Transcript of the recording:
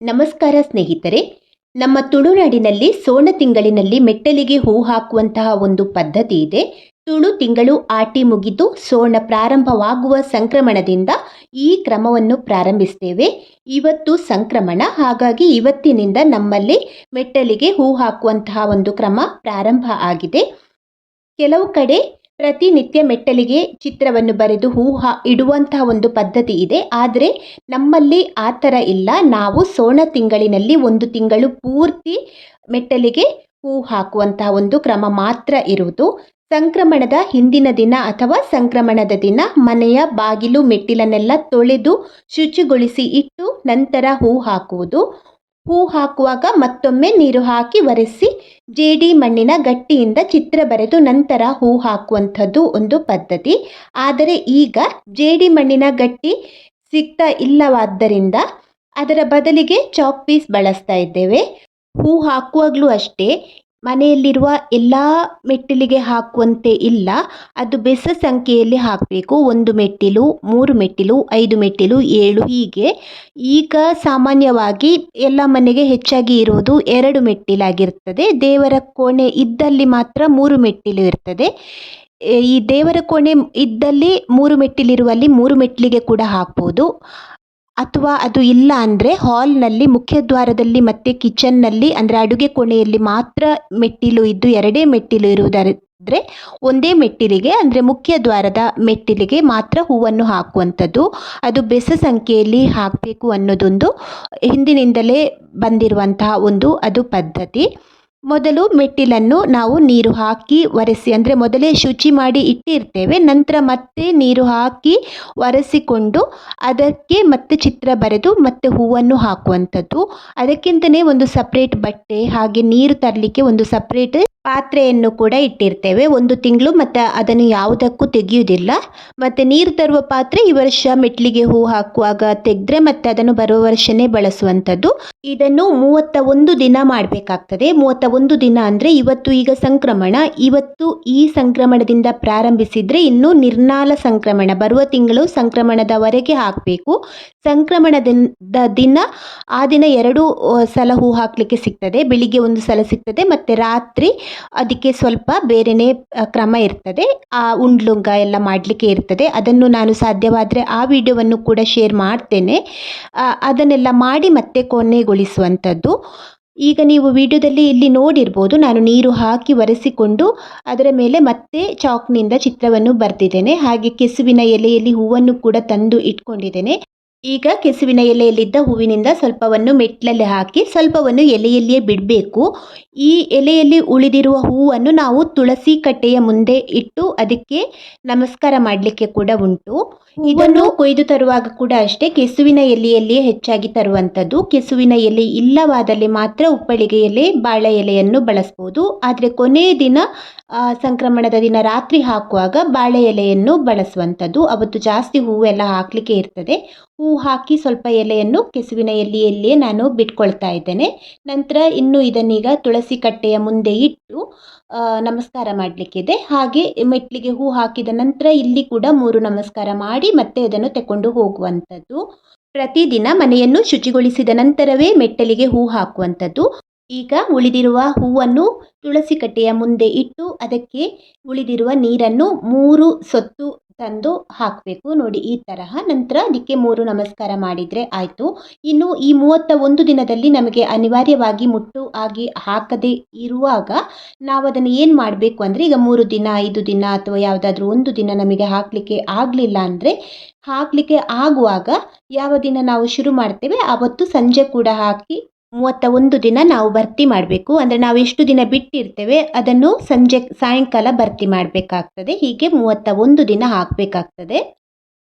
ನಮಸ್ಕಾರ ಸ್ನೇಹಿತರೆ, ನಮ್ಮ ತುಳುನಾಡಿನಲ್ಲಿ ಸೋಣ ತಿಂಗಳಿನಲ್ಲಿ ಮೆಟ್ಟಲಿಗೆ ಹೂ ಹಾಕುವಂತಹ ಒಂದು ಪದ್ಧತಿ ಇದೆ. ತುಳು ತಿಂಗಳು ಆಟಿ ಮುಗಿದು ಸೋಣ ಪ್ರಾರಂಭವಾಗುವ ಸಂಕ್ರಮಣದಿಂದ ಈ ಕ್ರಮವನ್ನು ಪ್ರಾರಂಭಿಸ್ತೇವೆ. ಇವತ್ತು ಸಂಕ್ರಮಣ, ಹಾಗಾಗಿ ಇವತ್ತಿನಿಂದ ನಮ್ಮಲ್ಲಿ ಮೆಟ್ಟಲಿಗೆ ಹೂ ಹಾಕುವಂತಹ ಒಂದು ಕ್ರಮ ಪ್ರಾರಂಭ ಆಗಿದೆ. ಕೆಲವು ಕಡೆ ಪ್ರತಿನಿತ್ಯ ಮೆಟ್ಟಲಿಗೆ ಚಿತ್ರವನ್ನು ಬರೆದು ಹೂ ಹಾ ಇಡುವಂತಹ ಒಂದು ಪದ್ಧತಿ ಇದೆ. ಆದರೆ ನಮ್ಮಲ್ಲಿ ಆ ಥರ ಇಲ್ಲ. ನಾವು ಸೋಣ ತಿಂಗಳಿನಲ್ಲಿ ಒಂದು ತಿಂಗಳು ಪೂರ್ತಿ ಮೆಟ್ಟಲಿಗೆ ಹೂ ಹಾಕುವಂತಹ ಒಂದು ಕ್ರಮ ಮಾತ್ರ ಇರುವುದು. ಸಂಕ್ರಮಣದ ಹಿಂದಿನ ದಿನ ಅಥವಾ ಸಂಕ್ರಮಣದ ದಿನ ಮನೆಯ ಬಾಗಿಲು ಮೆಟ್ಟಿಲನ್ನೆಲ್ಲ ತೊಳೆದು ಶುಚಿಗೊಳಿಸಿ ಇಟ್ಟು ನಂತರ ಹೂ ಹಾಕುವುದು. ಹೂ ಹಾಕುವಾಗ ಮತ್ತೊಮ್ಮೆ ನೀರು ಹಾಕಿ ಒರೆಸಿ ಜೇಡಿ ಮಣ್ಣಿನ ಗಟ್ಟಿಯಿಂದ ಚಿತ್ರ ಬರೆದು ನಂತರ ಹೂ ಹಾಕುವಂಥದ್ದು ಒಂದು ಪದ್ಧತಿ. ಆದರೆ ಈಗ ಜೇಡಿ ಮಣ್ಣಿನ ಗಟ್ಟಿ ಸಿಗ್ತಾ ಇಲ್ಲವಾದ್ದರಿಂದ ಅದರ ಬದಲಿಗೆ ಚಾಕ್ ಪೀಸ್ ಬಳಸ್ತಾ ಇದ್ದೇವೆ. ಹೂ ಹಾಕುವಾಗಲೂ ಅಷ್ಟೇ ಮನೆಯಲ್ಲಿರುವ ಎಲ್ಲ ಮೆಟ್ಟಿಲಿಗೆ ಹಾಕುವಂತೆ ಇಲ್ಲ. ಅದು ಬೆಸ ಸಂಖ್ಯೆಯಲ್ಲಿ ಹಾಕಬೇಕು. ಒಂದು ಮೆಟ್ಟಿಲು, ಮೂರು ಮೆಟ್ಟಿಲು, ಐದು ಮೆಟ್ಟಿಲು, ಏಳು ಹೀಗೆ. ಈಗ ಸಾಮಾನ್ಯವಾಗಿ ಎಲ್ಲ ಮನೆಗೆ ಹೆಚ್ಚಾಗಿ ಇರೋದು ಎರಡು ಮೆಟ್ಟಿಲಾಗಿರ್ತದೆ. ದೇವರ ಕೋಣೆ ಇದ್ದಲ್ಲಿ ಮಾತ್ರ ಮೂರು ಮೆಟ್ಟಿಲು ಇರ್ತದೆ. ಈ ದೇವರ ಕೋಣೆ ಇದ್ದಲ್ಲಿ ಮೂರು ಮೆಟ್ಟಿಲಿರುವಲ್ಲಿ ಮೂರು ಮೆಟ್ಟಿಲಿಗೆ ಕೂಡ ಹಾಕ್ಬೋದು. ಅಥವಾ ಅದು ಇಲ್ಲ ಅಂದರೆ ಹಾಲ್ನಲ್ಲಿ ಮುಖ್ಯದ್ವಾರದಲ್ಲಿ ಮತ್ತು ಕಿಚನ್ನಲ್ಲಿ ಅಂದರೆ ಅಡುಗೆ ಕೋಣೆಯಲ್ಲಿ ಮಾತ್ರ ಮೆಟ್ಟಿಲು ಇದ್ದು ಎರಡೇ ಮೆಟ್ಟಿಲು ಇರುವುದಾದರೆ ಒಂದೇ ಮೆಟ್ಟಿಲಿಗೆ, ಅಂದರೆ ಮುಖ್ಯ ದ್ವಾರದ ಮೆಟ್ಟಿಲಿಗೆ ಮಾತ್ರ ಹೂವನ್ನು ಹಾಕುವಂಥದ್ದು. ಅದು ಬೆಸ ಸಂಖ್ಯೆಯಲ್ಲಿ ಹಾಕಬೇಕು ಅನ್ನೋದೊಂದು ಹಿಂದಿನಿಂದಲೇ ಬಂದಿರುವಂತಹ ಒಂದು ಅದು ಪದ್ಧತಿ. ಮೊದಲು ಮೆಟ್ಟಿಲನ್ನು ನಾವು ನೀರು ಹಾಕಿ ಒರೆಸಿ, ಅಂದರೆ ಮೊದಲೇ ಶುಚಿ ಮಾಡಿ ಇಟ್ಟಿರ್ತೇವೆ. ನಂತರ ಮತ್ತೆ ನೀರು ಹಾಕಿ ಒರೆಸಿಕೊಂಡು ಅದಕ್ಕೆ ಮತ್ತೆ ಚಿತ್ರ ಬರೆದು ಮತ್ತೆ ಹೂವನ್ನು ಹಾಕುವಂಥದ್ದು. ಅದಕ್ಕಿಂತಲೇ ಒಂದು ಸಪ್ರೇಟ್ ಬಟ್ಟೆ, ಹಾಗೆ ನೀರು ತರಲಿಕ್ಕೆ ಒಂದು ಸಪ್ರೇಟ್ ಪಾತ್ರೆಯನ್ನು ಕೂಡ ಇಟ್ಟಿರ್ತೇವೆ. ಒಂದು ತಿಂಗಳು ಮತ್ತು ಅದನ್ನು ಯಾವುದಕ್ಕೂ ತೆಗೆಯುವುದಿಲ್ಲ. ಮತ್ತು ನೀರು ತರುವ ಪಾತ್ರೆ ಈ ವರ್ಷ ಮೆಟ್ಲಿಗೆ ಹೂ ಹಾಕುವಾಗ ತೆಗೆದ್ರೆ ಮತ್ತು ಅದನ್ನು ಬರುವ ವರ್ಷನೇ ಬಳಸುವಂಥದ್ದು. ಇದನ್ನು ಮೂವತ್ತ ಒಂದು ದಿನ ಮಾಡಬೇಕಾಗ್ತದೆ. ಮೂವತ್ತ ಒಂದು ದಿನ ಅಂದರೆ ಇವತ್ತು ಈಗ ಸಂಕ್ರಮಣ. ಇವತ್ತು ಈ ಸಂಕ್ರಮಣದಿಂದ ಪ್ರಾರಂಭಿಸಿದರೆ ಇನ್ನು ನಿರ್ನಾಲ ಸಂಕ್ರಮಣ. ಬರುವ ತಿಂಗಳು ಸಂಕ್ರಮಣದವರೆಗೆ ಹಾಕಬೇಕು. ಸಂಕ್ರಮಣದ ದಿನ ಆ ದಿನ ಎರಡು ಸಲ ಹೂ ಹಾಕಲಿಕ್ಕೆ ಸಿಗ್ತದೆ. ಬೆಳಿಗ್ಗೆ ಒಂದು ಸಲ ಸಿಗ್ತದೆ. ಮತ್ತು ರಾತ್ರಿ ಅದಕ್ಕೆ ಸ್ವಲ್ಪ ಬೇರೆಯೇ ಕ್ರಮ ಇರ್ತದೆ. ಆ ಉಂಡ್ಲುಂಗ ಎಲ್ಲ ಮಾಡಲಿಕ್ಕೆ ಇರ್ತದೆ. ಅದನ್ನು ನಾನು ಸಾಧ್ಯವಾದರೆ ಆ ವಿಡಿಯೋವನ್ನು ಕೂಡ ಶೇರ್ ಮಾಡ್ತೇನೆ. ಅದನ್ನೆಲ್ಲ ಮಾಡಿ ಮತ್ತೆ ಕೊನೆಗೊಳಿಸುವಂಥದ್ದು. ಈಗ ನೀವು ವಿಡಿಯೋದಲ್ಲಿ ಇಲ್ಲಿ ನೋಡಿರ್ಬೋದು, ನಾನು ನೀರು ಹಾಕಿ ಒರೆಸಿಕೊಂಡು ಅದರ ಮೇಲೆ ಮತ್ತೆ ಚಾಕ್ನಿಂದ ಚಿತ್ರವನ್ನು ಬರೆದಿದ್ದೇನೆ. ಹಾಗೆ ಕೆಸುವಿನ ಎಲೆಯಲ್ಲಿ ಹೂವನ್ನು ಕೂಡ ತಂದು ಇಟ್ಕೊಂಡಿದ್ದೇನೆ. ಈಗ ಕೆಸುವಿನ ಎಲೆಯಲ್ಲಿದ್ದ ಹೂವಿನಿಂದ ಸ್ವಲ್ಪವನ್ನು ಮೆಟ್ಲಲ್ಲಿ ಹಾಕಿ ಸ್ವಲ್ಪವನ್ನು ಎಲೆಯಲ್ಲಿಯೇ ಬಿಡಬೇಕು. ಈ ಎಲೆಯಲ್ಲಿ ಉಳಿದಿರುವ ಹೂವನ್ನು ನಾವು ತುಳಸಿ ಕಟ್ಟೆಯ ಮುಂದೆ ಇಟ್ಟು ಅದಕ್ಕೆ ನಮಸ್ಕಾರ ಮಾಡಲಿಕ್ಕೆ ಕೂಡ ಉಂಟು. ಇದನ್ನು ಕೊಯ್ದು ತರುವಾಗ ಕೂಡ ಅಷ್ಟೇ ಕೆಸುವಿನ ಎಲೆಯಲ್ಲಿಯೇ ಹೆಚ್ಚಾಗಿ ತರುವಂಥದ್ದು. ಕೆಸುವಿನ ಎಲೆ ಇಲ್ಲವಾದಲ್ಲಿ ಮಾತ್ರ ಉಪ್ಪಳಿಗೆ ಎಲೆ ಬಾಳೆ ಎಲೆಯನ್ನು ಬಳಸ್ಬೋದು. ಆದರೆ ಕೊನೆಯ ದಿನ ಸಂಕ್ರಮಣದ ದಿನ ರಾತ್ರಿ ಹಾಕುವಾಗ ಬಾಳೆ ಎಲೆಯನ್ನು ಬಳಸುವಂಥದ್ದು. ಅವತ್ತು ಜಾಸ್ತಿ ಹೂವೆಲ್ಲ ಹಾಕಲಿಕ್ಕೆ ಇರ್ತದೆ. ಹೂ ಹಾಕಿ ಸ್ವಲ್ಪ ಎಲೆಯನ್ನು ಕೆಸುವಿನ ಎಲೆಯಲ್ಲಿಯೇ ನಾನು ಬಿಟ್ಕೊಳ್ತಾ ಇದ್ದೇನೆ. ನಂತರ ಇನ್ನು ಇದನ್ನೀಗ ತುಳಸಿ ಕಟ್ಟೆಯ ಮುಂದೆ ಇಟ್ಟು ನಮಸ್ಕಾರ ಮಾಡಲಿಕ್ಕಿದೆ. ಹಾಗೆ ಮೆಟ್ಲಿಗೆ ಹೂ ಹಾಕಿದ ನಂತರ ಇಲ್ಲಿ ಕೂಡ ಮೂರು ನಮಸ್ಕಾರ ಮಾಡಿ ಮತ್ತೆ ಅದನ್ನು ತಗೊಂಡು ಹೋಗುವಂಥದ್ದು. ಪ್ರತಿದಿನ ಮನೆಯನ್ನು ಶುಚಿಗೊಳಿಸಿದ ನಂತರವೇ ಮೆಟ್ಟಲಿಗೆ ಹೂ ಹಾಕುವಂಥದ್ದು. ಈಗ ಉಳಿದಿರುವ ಹೂವನ್ನು ತುಳಸಿ ಕಟ್ಟೆಯ ಮುಂದೆ ಇಟ್ಟು ಅದಕ್ಕೆ ಉಳಿದಿರುವ ನೀರನ್ನು ಮೂರು ಸೊತ್ತು ತಂದು ಹಾಕಬೇಕು. ನೋಡಿ, ಈ ತರಹ. ನಂತರ ಅದಕ್ಕೆ ಮೂರು ನಮಸ್ಕಾರ ಮಾಡಿದರೆ ಆಯಿತು. ಇನ್ನು ಈ ಮೂವತ್ತ ಒಂದು ದಿನದಲ್ಲಿ ನಮಗೆ ಅನಿವಾರ್ಯವಾಗಿ ಮುಟ್ಟು ಆಗಿ ಹಾಕದೇ ಇರುವಾಗ ನಾವು ಅದನ್ನು ಏನು ಮಾಡಬೇಕು ಅಂದರೆ, ಈಗ ಮೂರು ದಿನ, ಐದು ದಿನ ಅಥವಾ ಯಾವುದಾದ್ರೂ ಒಂದು ದಿನ ನಮಗೆ ಹಾಕಲಿಕ್ಕೆ ಆಗಲಿಲ್ಲ ಅಂದರೆ, ಹಾಕಲಿಕ್ಕೆ ಆಗುವಾಗ ಯಾವ ದಿನ ನಾವು ಶುರು ಮಾಡ್ತೇವೆ ಆವತ್ತು ಸಂಜೆ ಕೂಡ ಹಾಕಿ ಮೂವತ್ತ ಒಂದು ದಿನ ನಾವು ಭರ್ತಿ ಮಾಡಬೇಕು. ಅಂದರೆ ನಾವು ಎಷ್ಟು ದಿನ ಬಿಟ್ಟಿರ್ತೇವೆ, ಅದನ್ನು ಸಂಜೆ, ಸಾಯಂಕಾಲ ಭರ್ತಿ ಮಾಡಬೇಕಾಗ್ತದೆ. ಹೀಗೆ ಮೂವತ್ತ ಒಂದು ದಿನ ಹಾಕಬೇಕಾಗ್ತದೆ.